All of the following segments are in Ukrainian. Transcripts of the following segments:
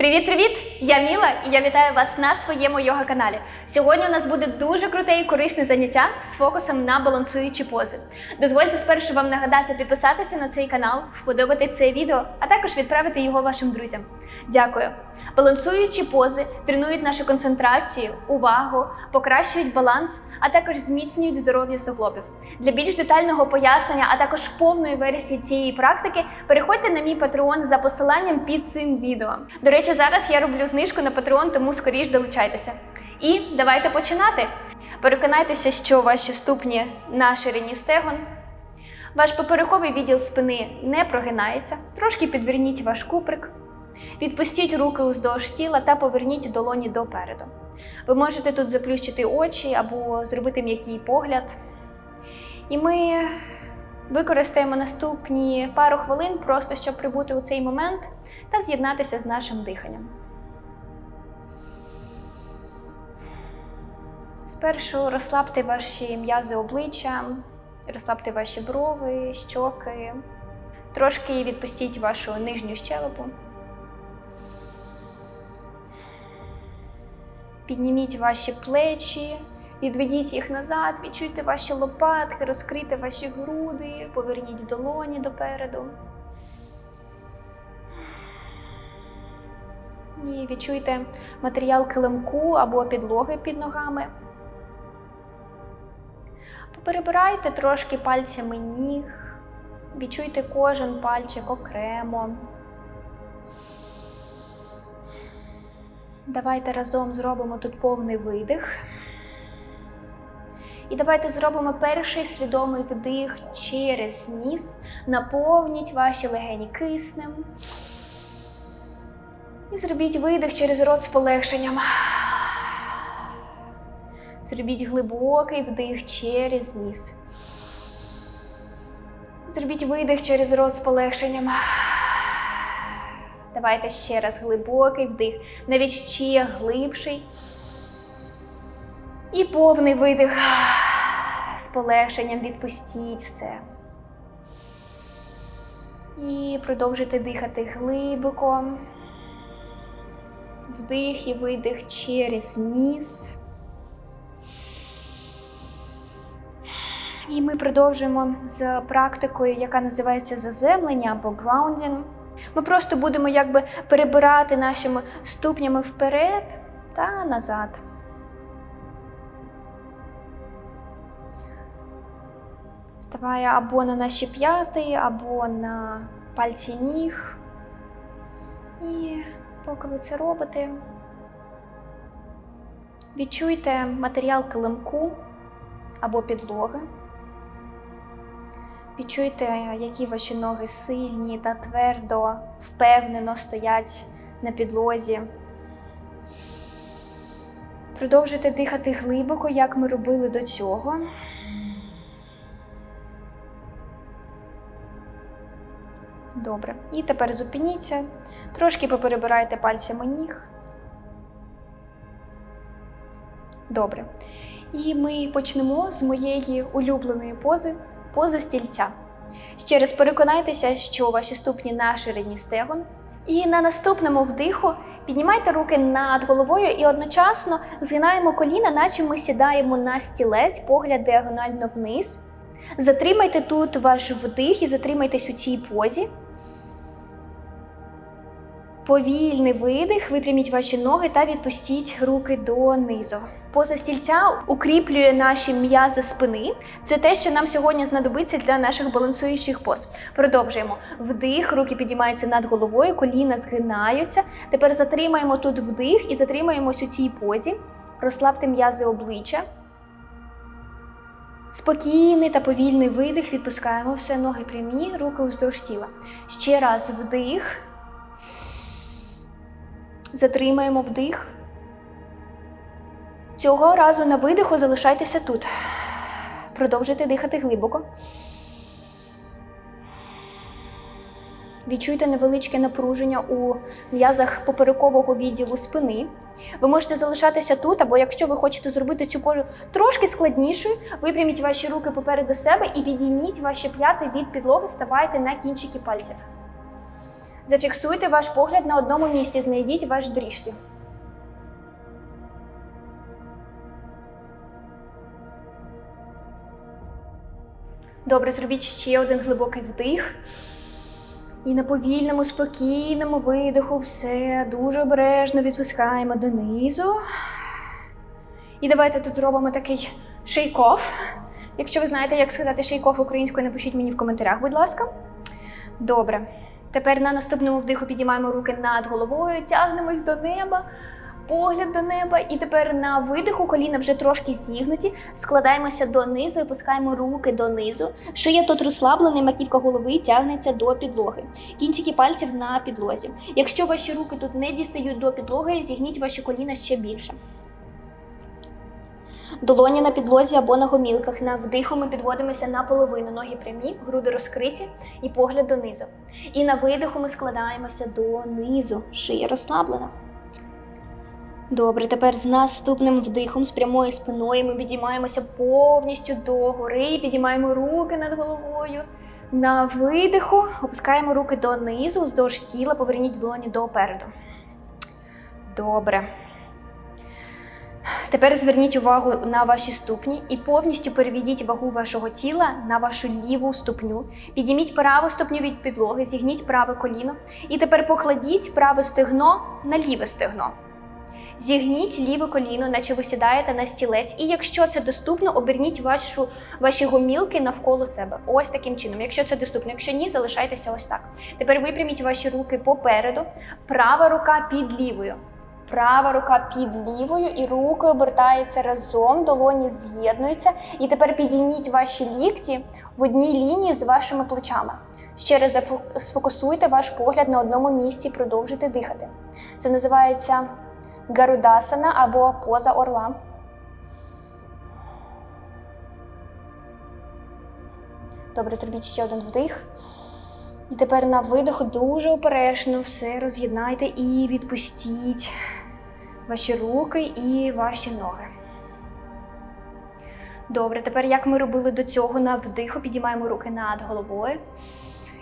Привіт-привіт! Я Міла і я вітаю вас на своєму йога каналі. Сьогодні у нас буде дуже круте і корисне заняття з фокусом на балансуючі пози. Дозвольте спершу вам нагадати підписатися на цей канал, вподобати це відео, а також відправити його вашим друзям. Дякую! Балансуючі пози тренують нашу концентрацію, увагу, покращують баланс, а також зміцнюють здоров'я суглобів. Для більш детального пояснення, а також повної версії цієї практики, переходьте на мій Patreon за посиланням під цим відео. До речі, зараз я роблю знижку на Patreon, тому скоріш долучайтеся. І давайте починати. Переконайтеся, що ваші ступні на ширині стегон. Ваш поперековий відділ спини не прогинається. Трошки підверніть ваш куприк. Відпустіть руки уздовж тіла та поверніть долоні допереду. Ви можете тут заплющити очі або зробити м'який погляд. І ми використаємо наступні пару хвилин, просто щоб прибути у цей момент та з'єднатися з нашим диханням. Спершу розслабте ваші м'язи обличчя, розслабте ваші брови, щоки, трошки відпустіть вашу нижню щелепу. Підніміть ваші плечі, відведіть їх назад, відчуйте ваші лопатки, розкрийте ваші груди, поверніть долоні допереду. І відчуйте матеріал килимку або підлоги під ногами. Поперебирайте трошки пальцями ніг, відчуйте кожен пальчик окремо. Давайте разом зробимо тут повний видих. І давайте зробимо перший свідомий вдих через ніс. Наповніть ваші легені киснем. І зробіть видих через рот з полегшенням. Зробіть глибокий вдих через ніс. Зробіть видих через рот з полегшенням. Давайте ще раз глибокий вдих, навіть ще глибший. І повний видих. З полегшенням відпустіть все. І продовжуйте дихати глибоко. Вдих і видих через ніс. І ми продовжуємо з практикою, яка називається заземлення або grounding. Ми просто будемо якби перебирати нашими ступнями вперед та назад. Ставає або на наші п'яти, або на пальці ніг. І поки ви це робите, відчуйте матеріал килимку або підлоги. Відчуйте, які ваші ноги сильні та твердо, впевнено стоять на підлозі. Продовжуйте дихати глибоко, як ми робили до цього. Добре. І тепер зупиніться, трошки поперебирайте пальцями ніг. Добре. І ми почнемо з моєї улюбленої пози пози стільця. Ще раз переконайтеся, що ваші ступні на ширині стегон. І на наступному вдиху піднімайте руки над головою і одночасно згинаємо коліна, наче ми сідаємо на стілець, погляд діагонально вниз. Затримайте тут ваш вдих і затримайтесь у цій позі. Повільний видих, випряміть ваші ноги та відпустіть руки донизу. Поза стільця укріплює наші м'язи спини. Це те, що нам сьогодні знадобиться для наших балансуючих поз. Продовжуємо. Вдих, руки підіймаються над головою, коліна згинаються. Тепер затримаємо тут вдих і затримаємось у цій позі. Розслабте м'язи обличчя. Спокійний та повільний видих. Відпускаємо все, ноги прямі, руки уздовж тіла. Ще раз вдих. Затримаємо вдих. Цього разу на видиху залишайтеся тут. Продовжуйте дихати глибоко. Відчуйте невеличке напруження у м'язах поперекового відділу спини. Ви можете залишатися тут, або якщо ви хочете зробити цю позу трошки складнішою, випряміть ваші руки попереду себе і підійміть ваші п'яти від підлоги, ставайте на кінчики пальців. Зафіксуйте ваш погляд на одному місці, знайдіть ваш дріжджі. Добре, зробіть ще один глибокий вдих. І на повільному, спокійному видиху все дуже обережно відпускаємо донизу. І давайте тут робимо такий шейк-офф. Якщо ви знаєте, як сказати шейк-офф українською, напишіть мені в коментарях, будь ласка. Добре. Тепер на наступному вдиху підіймаємо руки над головою, тягнемось до неба, погляд до неба. І тепер на видиху коліна вже трошки зігнуті, складаємося донизу пускаємо руки донизу. Шия тут розслаблена, маківка голови тягнеться до підлоги. Кінчики пальців на підлозі. Якщо ваші руки тут не дістають до підлоги, зігніть ваші коліна ще більше. Долоні на підлозі або на гомілках. На вдиху ми підводимося на половину. Ноги прямі, груди розкриті і погляд донизу. І на видиху ми складаємося донизу. Шия розслаблена. Добре, тепер з наступним вдихом, з прямою спиною ми підіймаємося повністю догори, підіймаємо руки над головою. На видиху опускаємо руки донизу, вздовж тіла, поверніть долоні допереду. Добре. Тепер зверніть увагу на ваші ступні і повністю переведіть вагу вашого тіла на вашу ліву ступню. Підійміть праву ступню від підлоги, зігніть праве коліно. І тепер покладіть праве стегно на ліве стегно. Зігніть ліве коліно, наче ви сідаєте на стілець. І якщо це доступно, оберніть вашу, ваші гомілки навколо себе. Ось таким чином. Якщо це доступно, якщо ні, залишайтеся ось так. Тепер випряміть ваші руки попереду, права рука під лівою. Права рука під лівою і руки обертаються разом, долоні з'єднуються. І тепер підійміть ваші лікті в одній лінії з вашими плечами. Ще раз сфокусуйте ваш погляд на одному місці і продовжуйте дихати. Це називається гарудасана або поза орла. Добре, зробіть ще один вдих. І тепер на видиху дуже обережно все роз'єднайте і відпустіть ваші руки і ваші ноги. Добре, тепер як ми робили до цього на вдиху, підіймаємо руки над головою.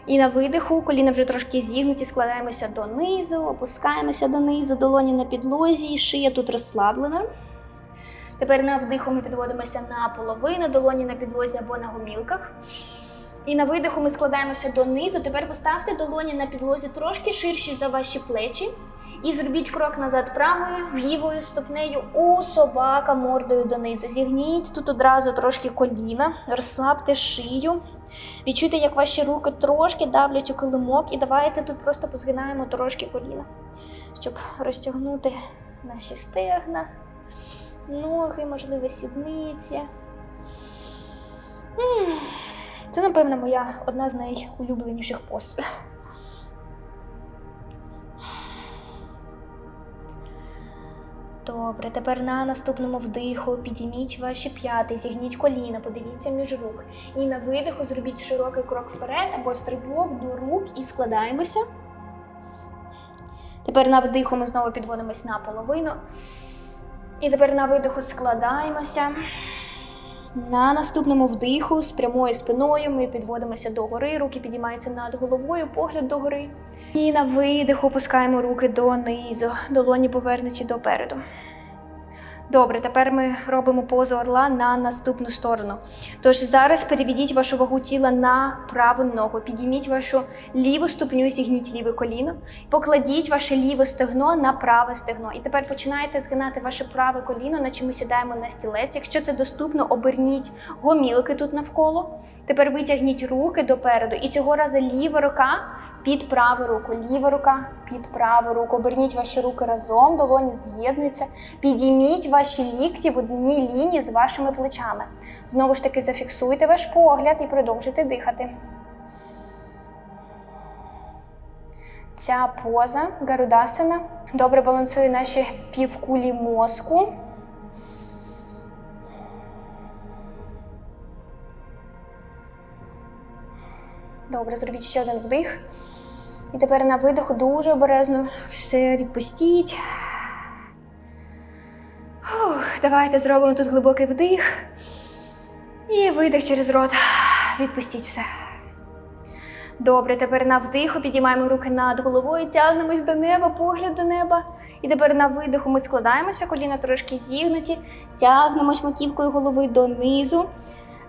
І на видиху коліна вже трошки зігнуті, складаємося донизу, опускаємося донизу, долоні на підлозі, шия тут розслаблена. Тепер на вдиху ми підводимося на половину, долоні на підлозі або на гомілках. І на видиху ми складаємося донизу. Тепер поставте долоні на підлозі трошки ширші за ваші плечі. І зробіть крок назад правою, лівою ступнею у собака мордою донизу. Зігніть тут одразу трошки коліна, розслабте шию. Відчуйте, як ваші руки трошки давлять у килимок, і давайте тут просто позгинаємо трошки коліна, щоб розтягнути наші стегна, ноги, можливо, сідниці. Це, напевно, моя одна з найулюбленіших поз. Добре, тепер на наступному вдиху підійміть ваші п'яти, зігніть коліна, подивіться між рук. І на видиху зробіть широкий крок вперед або стрибок до рук і складаємося. Тепер на вдиху ми знову підводимось на половину. І тепер на видиху складаємося. На наступному вдиху з прямою спиною ми підводимося до гори, руки підіймаються над головою, погляд до гори. І на видиху опускаємо руки донизу, долоні повернуті допереду. Добре, тепер ми робимо позу орла на наступну сторону. Тож зараз переведіть вашу вагу тіла на праву ногу, підійміть вашу ліву ступню, зігніть ліве коліно, покладіть ваше ліве стегно на праве стегно. І тепер починаєте згинати ваше праве коліно, наче ми сідаємо на стілець. Якщо це доступно, оберніть гомілки тут навколо. Тепер витягніть руки допереду, і цього разу ліва рука під праву руку, ліва рука під праву руку. Оберніть ваші руки разом, долоні з'єднуються. Підійміть ваші лікті в одній лінії з вашими плечами. Знову ж таки, зафіксуйте ваш погляд і продовжуйте дихати. Ця поза гарудасана добре балансує наші півкулі мозку. Добре, зробіть ще один вдих. І тепер на видиху дуже обережно все відпустіть. Фух, давайте зробимо тут глибокий вдих. І видих через рот. Відпустіть все. Добре, тепер на вдиху підіймаємо руки над головою, тягнемось до неба, погляд до неба. І тепер на видиху ми складаємося, коліна трошки зігнуті, тягнемось маківкою голови донизу.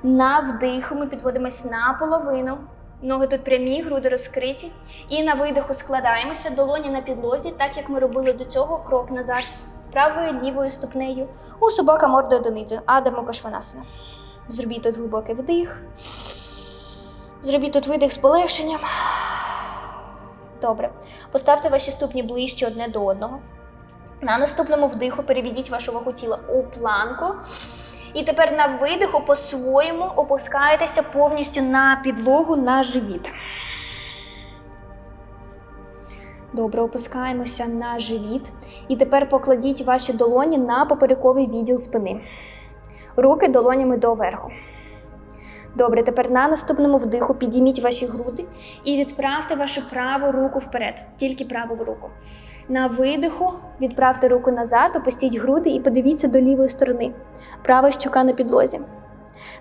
На вдиху ми підводимось на половину. Ноги тут прямі, груди розкриті. І на видиху складаємося, долоні на підлозі, так як ми робили до цього крок назад, правою лівою ступнею. У собака мордою донизу. Адамо Кошванасана. Зробіть тут глибокий вдих. Зробіть тут видих з полегшенням. Добре. Поставте ваші ступні ближче одне до одного. На наступному вдиху переведіть вашу вагу тіла у планку. І тепер на видиху по-своєму опускаєтеся повністю на підлогу на живіт. Добре, опускаємося на живіт. І тепер покладіть ваші долоні на поперековий відділ спини. Руки долонями доверху. Добре, тепер на наступному вдиху підійміть ваші груди і відправте вашу праву руку вперед, тільки праву руку. На видиху відправте руку назад, опустіть груди і подивіться до лівої сторони. Права щока на підлозі.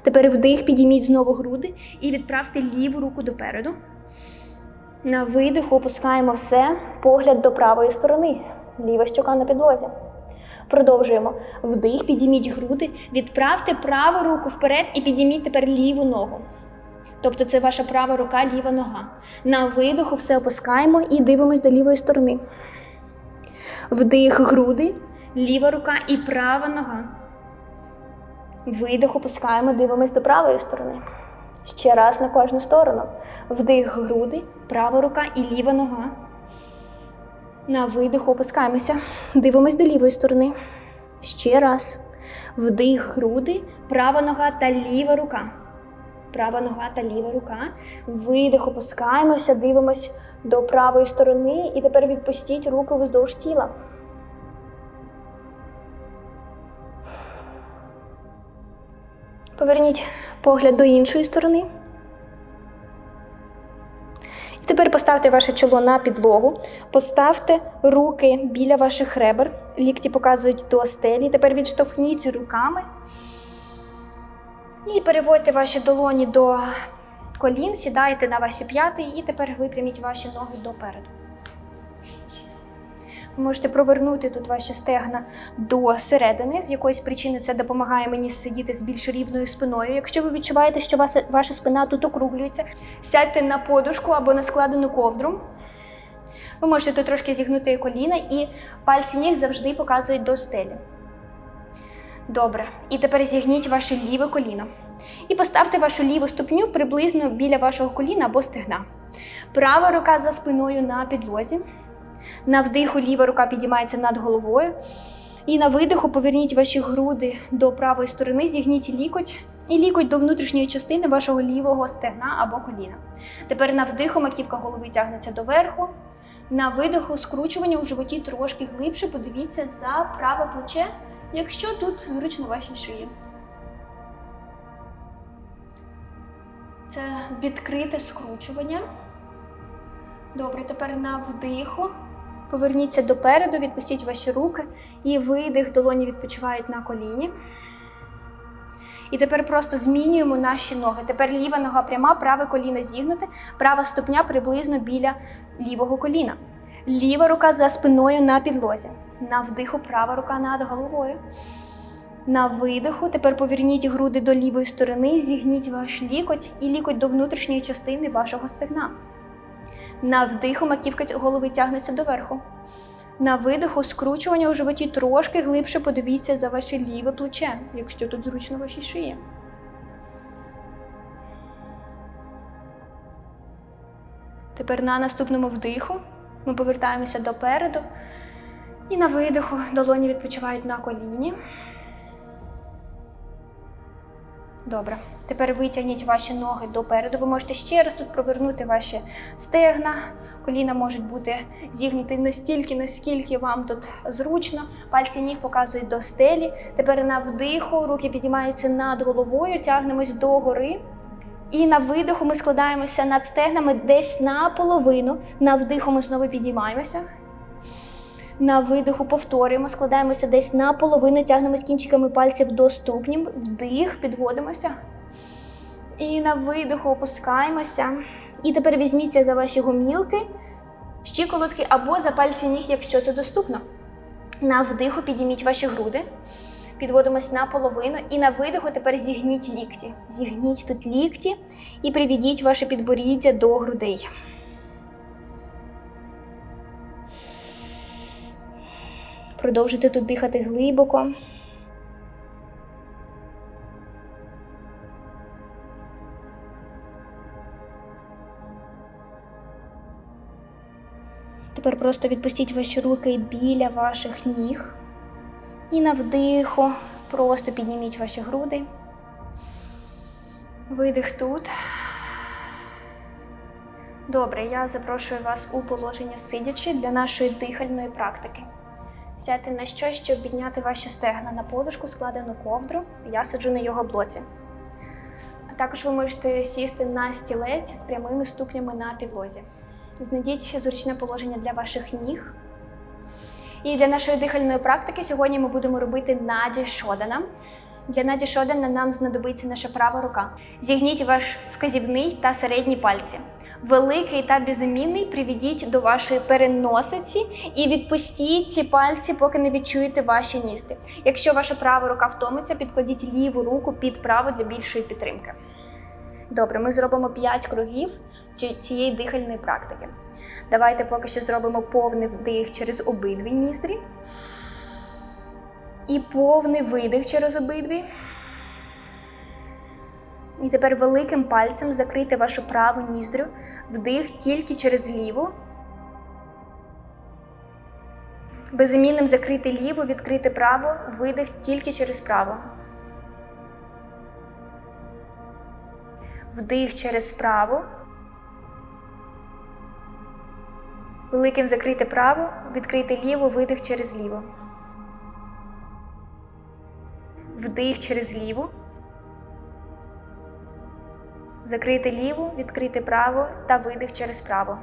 Тепер вдих, підійміть знову груди і відправте ліву руку допереду. На видиху опускаємо все, погляд до правої сторони. Ліва щока на підлозі. Продовжуємо. Вдих, підійміть груди, відправте праву руку вперед і підійміть тепер ліву ногу. Тобто це ваша права рука, ліва нога. На видиху все опускаємо і дивимось до лівої сторони. Вдих, груди, ліва рука і права нога. Видих опускаємо, дивимось до правої сторони. Ще раз на кожну сторону. Вдих, груди, права рука і ліва нога. На видиху опускаємося. Дивимось до лівої сторони. Ще раз. Вдих, груди, права нога та ліва рука. Права нога та ліва рука. Видих, опускаємося, дивимось до правої сторони. І тепер відпустіть руки вздовж тіла. Поверніть погляд до іншої сторони. І тепер поставте ваше чоло на підлогу, поставте руки біля ваших ребер, лікті показують до стелі. Тепер відштовхніться руками і переводьте ваші долоні до колін, сідайте на ваші п'яти і тепер випряміть ваші ноги допереду. Ви можете провернути тут ваші стегна до середини. З якоїсь причини це допомагає мені сидіти з більш рівною спиною. Якщо ви відчуваєте, що ваша спина тут округлюється, сядьте на подушку або на складену ковдру. Ви можете тут трошки зігнути коліна, і пальці ніг завжди показують до стелі. Добре. І тепер зігніть ваше ліве коліно. І поставте вашу ліву ступню приблизно біля вашого коліна або стегна. Права рука за спиною на підлозі. На вдиху ліва рука підіймається над головою. І на видиху поверніть ваші груди до правої сторони, зігніть лікоть і лікоть до внутрішньої частини вашого лівого стегна або коліна. Тепер на вдиху маківка голови тягнеться доверху. На видиху скручування у животі трошки глибше. Подивіться за праве плече, якщо тут зручно вашій шиї. Це відкрите скручування. Добре, тепер на вдиху. Поверніться допереду, відпустіть ваші руки і видих, долоні відпочивають на коліні. І тепер просто змінюємо наші ноги. Тепер ліва нога пряма, праве коліно зігнуте, права ступня приблизно біля лівого коліна. Ліва рука за спиною на підлозі. На вдиху права рука над головою. На видиху. Тепер поверніть груди до лівої сторони, зігніть ваш лікоть і лікоть до внутрішньої частини вашого стегна. На вдиху маківка голови тягнеться доверху. На видиху скручування у животі трошки глибше подивіться за ваше ліве плече, якщо тут зручно вашій шиї. Тепер на наступному вдиху ми повертаємося допереду. І на видиху долоні відпочивають на коліні. Добре. Тепер витягніть ваші ноги допереду. Ви можете ще раз тут провернути ваші стегна. Коліна можуть бути зігнуті настільки, наскільки вам тут зручно. Пальці ніг показують до стелі. Тепер на вдиху руки підіймаються над головою, тягнемось догори. І на видиху ми складаємося над стегнами десь наполовину. На вдиху ми знову підіймаємося. На видиху повторюємо, складаємося десь наполовину, тягнемось кінчиками пальців до ступнів. Вдих, підводимося. І на видиху опускаємося. І тепер візьміться за ваші гумілки, щиколотки або за пальці ніг, якщо це доступно. На вдиху підійміть ваші груди. Підводимось на половину і на видиху тепер зігніть лікті. Зігніть тут лікті і приведіть ваше підборіддя до грудей. Продовжуйте тут дихати глибоко. Тепер просто відпустіть ваші руки біля ваших ніг. І на вдиху просто підніміть ваші груди. Видих тут. Добре, я запрошую вас у положення сидячи для нашої дихальної практики. Сядьте на щось, щоб підняти ваші стегна на подушку, складену ковдру. Я сиджу на його блоці. А також ви можете сісти на стілець з прямими ступнями на підлозі. Знайдіть зручне положення для ваших ніг. І для нашої дихальної практики сьогодні ми будемо робити наді Шодана. Для наді Шодана нам знадобиться наша права рука. Зігніть ваш вказівний та середній пальці. Великий та безімінний приведіть до вашої переносиці і відпустіть ці пальці, поки не відчуєте ваші ніздрі. Якщо ваша права рука втомиться, підкладіть ліву руку під праву для більшої підтримки. Добре, ми зробимо 5 кругів цієї дихальної практики. Давайте поки що зробимо повний вдих через обидві ніздрі. І повний видих через обидві. І тепер великим пальцем закрийте вашу праву ніздрю, вдих тільки через ліву. Безімінним закрити ліву, відкрити праву, видих тільки через праву. Вдих через праву. Великим закрити праву, відкрити ліву, видих через ліву. Вдих через ліву. Закрити ліву, відкрити праву та видих через праву.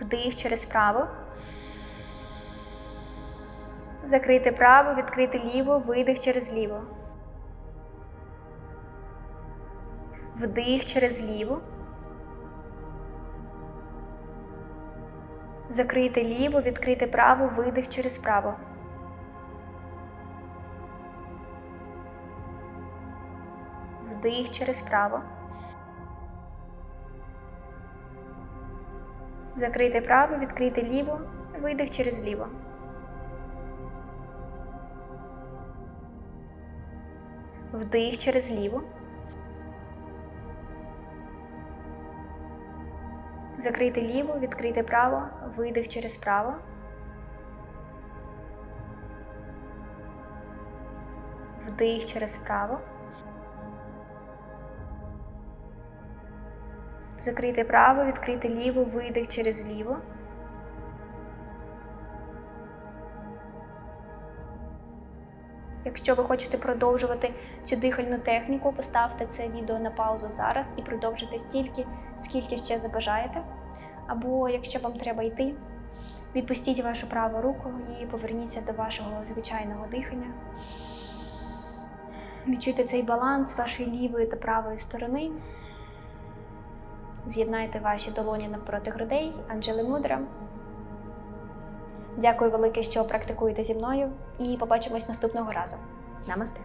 Вдих через праву. Закрити праву, відкрити ліву, видих через ліву. Вдих через ліву. Закрити ліву, відкрити праву, видих через праву. Вдих через право. Закрити право, відкрити ліво, видих через ліво. Вдих через ліво. Закрити ліво, відкрити право, видих через право. Вдих через право. Закрити право, відкрити ліво, видих через ліво. Якщо ви хочете продовжувати цю дихальну техніку, поставте це відео на паузу зараз і продовжуйте стільки, скільки ще забажаєте. Або якщо вам треба йти, відпустіть вашу праву руку і поверніться до вашого звичайного дихання. Відчуйте цей баланс вашої лівої та правої сторони. З'єднайте ваші долоні навпроти грудей, Анджели Мудра. Дякую велике, що практикуєте зі мною, і побачимось наступного разу. Намасте!